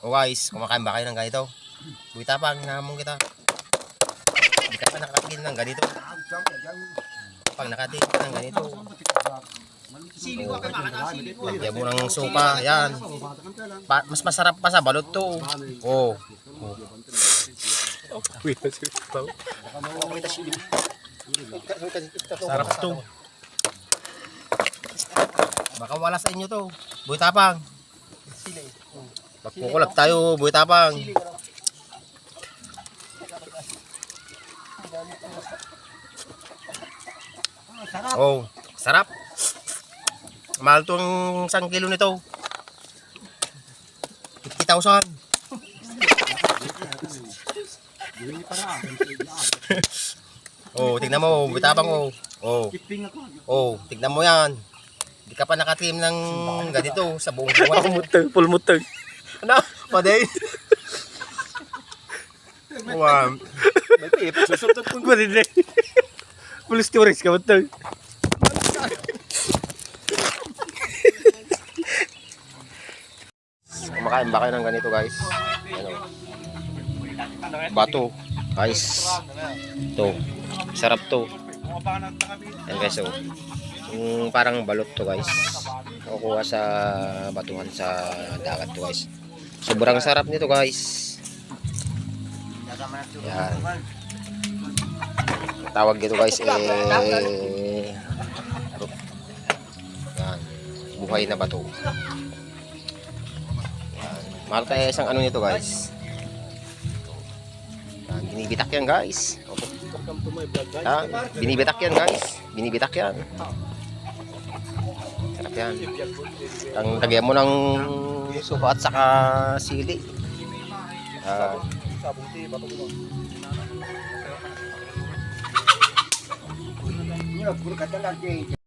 O guys, kumakain ba kayo ng ganito? Buita pa, hinamon kita. Hindi ka pa nakatingin ng ganito. Pag nakatingin ka ng ganito, lagyan mo ng suka, yan. Pa- mas masarap pa sa balot to. Oh. Sarap to. Baka wala sa inyo to. Buhay tapang. Magkukulab tayo, buhay tapang. Oh, sarap. Mahal tong isang kilo nito. 50,000. oh, tignan mo, buhay tapang oh. Oh. Oh, tignan mo yan. Hindi ka pa nakatim ng ganito sa buong buwan. Mutag, full mutag. Ano? Paday? wow. Susunod kong ko rin eh. Full storage ka mutag. Kumakain ba kayo ng ganito guys? Ano? Bato. Guys. To. Sarap to. Yan guys oh. Yung parang balot to guys. Nakukuha sa batuhan sa dagat to guys. Sobrang sarap nito guys. Yan. Tawag dito guys eh yan. Buhay na bato. Yan. Mahal kaya isang ano nito guys. Yan. Binibitak yan guys. Opo. Yan. Binibitak yan guys. Binibitak yan. Sarap yan. Ang lagyan mo ng suka at saka sili. Yan. Puro ka talaga eh.